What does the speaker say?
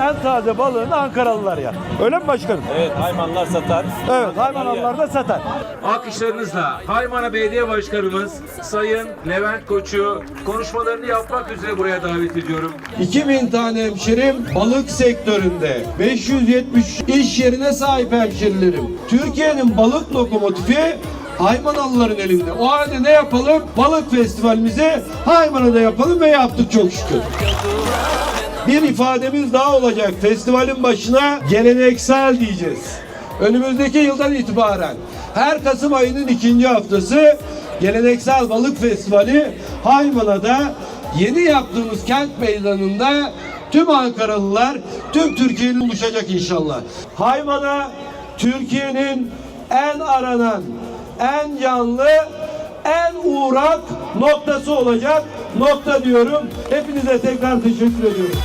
en taze balığını Ankaralılar yer. Öyle mi başkanım? Evet hayvanlar satar. Evet, Hayvanalılar da satar. Alkışlarınızla Haymana Belediye Başkanımız Sayın Levent Koç'u konuşmalarını yapmak üzere buraya davet ediyorum. 2000 tane hemşerim balık sektöründe. 570 iş yerine sahip hemşerilerim. Türkiye'nin balık lokomotifi Haymanalıların elinde. O halde ne yapalım? Balık festivalimizi Haymana'da yapalım ve yaptık çok şükür. Bir ifademiz daha olacak. Festivalin başına geleneksel diyeceğiz. Önümüzdeki yıldan itibaren her Kasım ayının ikinci haftası geleneksel balık festivali Haymana'da yeni yaptığımız kent meydanında tüm Ankaralılar, tüm Türkiye'nin buluşacak inşallah. Haymana Türkiye'nin en aranan, en canlı, en uğrak noktası olacak nokta diyorum. Hepinize tekrar teşekkür ediyorum.